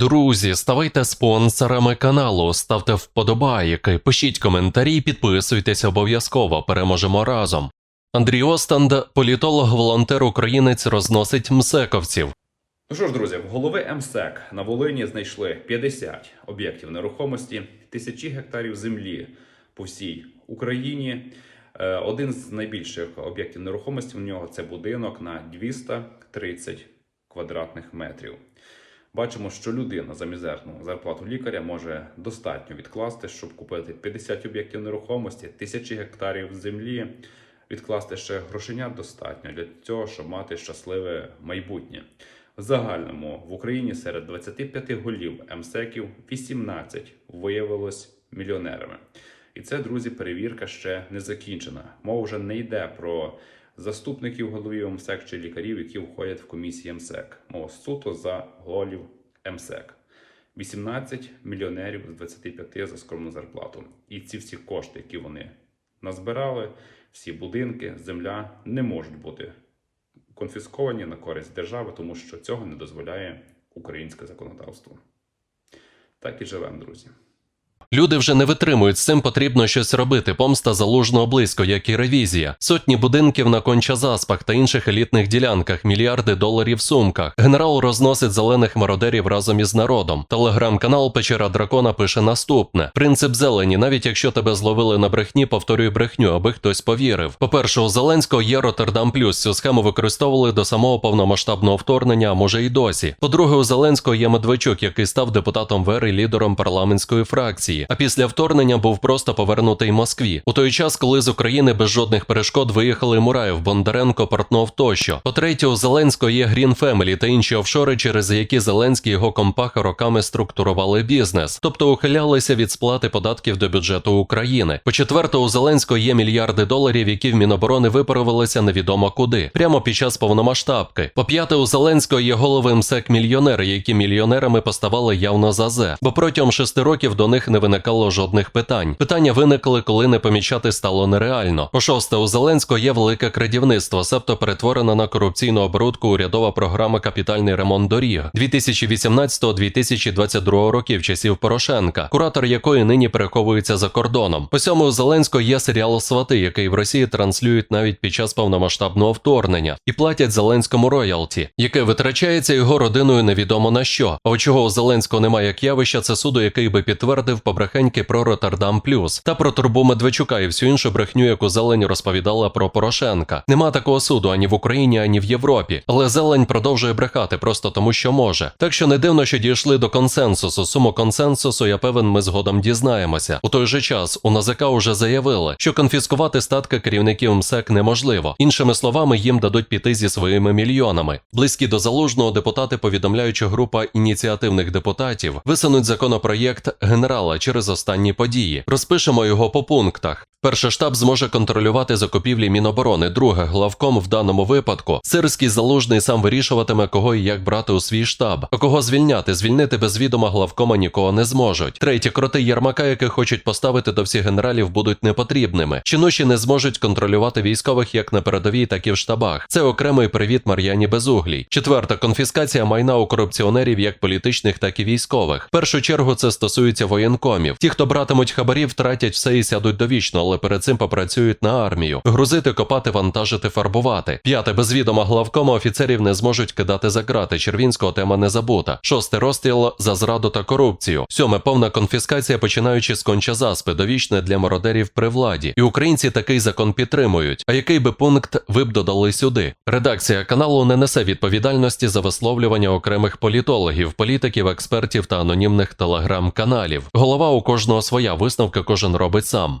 Друзі, ставайте спонсорами каналу, ставте вподобайки, пишіть коментарі, підписуйтесь обов'язково. Переможемо разом. Андрій Останд, політолог-волонтер українець, розносить мсековців. Ну що ж, друзі, в голови МСЕК на Волині знайшли 50 об'єктів нерухомості, тисячі гектарів землі по всій Україні. Е, Один з найбільших об'єктів нерухомості в нього це будинок на 230 квадратних метрів. Бачимо, що людина за мізерну зарплату лікаря може достатньо відкласти, щоб купити 50 об'єктів нерухомості, тисячі гектарів землі. Відкласти ще грошенят достатньо для цього, щоб мати щасливе майбутнє. В загальному в Україні серед 25 голів МСЕКів 18 виявилось мільйонерами. І це, друзі, перевірка ще не закінчена. Мова вже не йде про заступників головів МСЕК чи лікарів, які входять в комісії МСЕК. Мова суто за голів МСЕК. 18 мільйонерів з 25 за скромну зарплату. І ці всі кошти, які вони назбирали, всі будинки, земля не можуть бути конфісковані на користь держави, тому що цього не дозволяє українське законодавство. Так і живемо, друзі. Люди вже не витримують, з цим потрібно щось робити. Помста залужного близько, як і ревізія. Сотні будинків на кончазаспах та інших елітних ділянках, мільярди доларів в сумках. Генерал розносить зелених мародерів разом із народом. Телеграм-канал Печера Дракона пише наступне: принцип зелені, навіть якщо тебе зловили на брехні, повторюй брехню, аби хтось повірив. По-перше, у Зеленського є Роттердам Плюс. Цю схему використовували до самого повномасштабного вторгнення, а може й досі. По-друге, у Зеленського є Медведчук, який став депутатом ВЕР і лідером парламентської фракції. А після вторгнення був просто повернутий Москві. У той час, коли з України без жодних перешкод виїхали Мураєв, Бондаренко, Портнов тощо. По-третє, у Зеленського є Green Family та інші офшори, через які Зеленський і його компаха роками структурували бізнес, тобто ухилялися від сплати податків до бюджету України. По-четверте, у Зеленського є мільярди доларів, які в Міноборони випарувалися невідомо куди, прямо під час повномасштабки. По-п'яте, у Зеленського є голови МСЕК мільйонери, які мільйонерами поставали явно за зе, бо протягом шести років до них не виникало жодних питань. Питання виникли, коли не помічати стало нереально. По шосте, у Зеленського є велике крадівництво, себто перетворена на корупційну оборудку урядова програма Капітальний ремонт доріг 2018-2022 років часів Порошенка, куратор якої нині переховується за кордоном. По сьому у Зеленського є серіал Свати, який в Росії транслюють навіть під час повномасштабного вторгнення, і платять Зеленському роялті, яке витрачається його родиною невідомо на що. А от чого у Зеленського немає як явища, це суду, який би підтвердив побрехеньки про Роттердам Плюс та про турбу Медведчука і всю іншу брехню, яку зелень розповідала про Порошенка. Нема такого суду ані в Україні, ані в Європі. Але зелень продовжує брехати просто тому, що може. Так що не дивно, що дійшли до консенсусу. Суму консенсусу, я певен, ми згодом дізнаємося. У той же час у НАЗК уже заявили, що конфіскувати статки керівників МСЕК неможливо. Іншими словами, їм дадуть піти зі своїми мільйонами. Близькі до залужного депутати повідомляють, що група ініціативних депутатів висунуть законопроєкт генерала через останні події. Розпишемо його по пунктах. Перший штаб зможе контролювати закупівлі Міноборони. Друге, главком в даному випадку сирський залужний сам вирішуватиме, кого і як брати у свій штаб. А кого звільняти? Звільнити без відома главкома нікого не зможуть. Третє, кроти Єрмака, яких хочуть поставити до всіх генералів, будуть непотрібними. Чинуші не зможуть контролювати військових як на передовій, так і в штабах. Це окремий привіт Мар'яні Безуглій. Четверта конфіскація майна у корупціонерів як політичних, так і військових. В першу чергу це стосується воєнкомів. Ті, хто братимуть хабарів, втратять все і сядуть довічно, але перед цим попрацюють на армію. Грузити, копати, вантажити, фарбувати. П'яте без відома главкома офіцерів не зможуть кидати за грати. Червінського тема не забута. Шосте розстріл за зраду та корупцію. Сьоме повна конфіскація, починаючи з кончазаспи, довічне для мародерів при владі. І українці такий закон підтримують. А який би пункт ви б додали сюди? Редакція каналу не несе відповідальності за висловлювання окремих політологів, політиків, експертів та анонімних телеграм-каналів. Голова у кожного своя висновка кожен робить сам.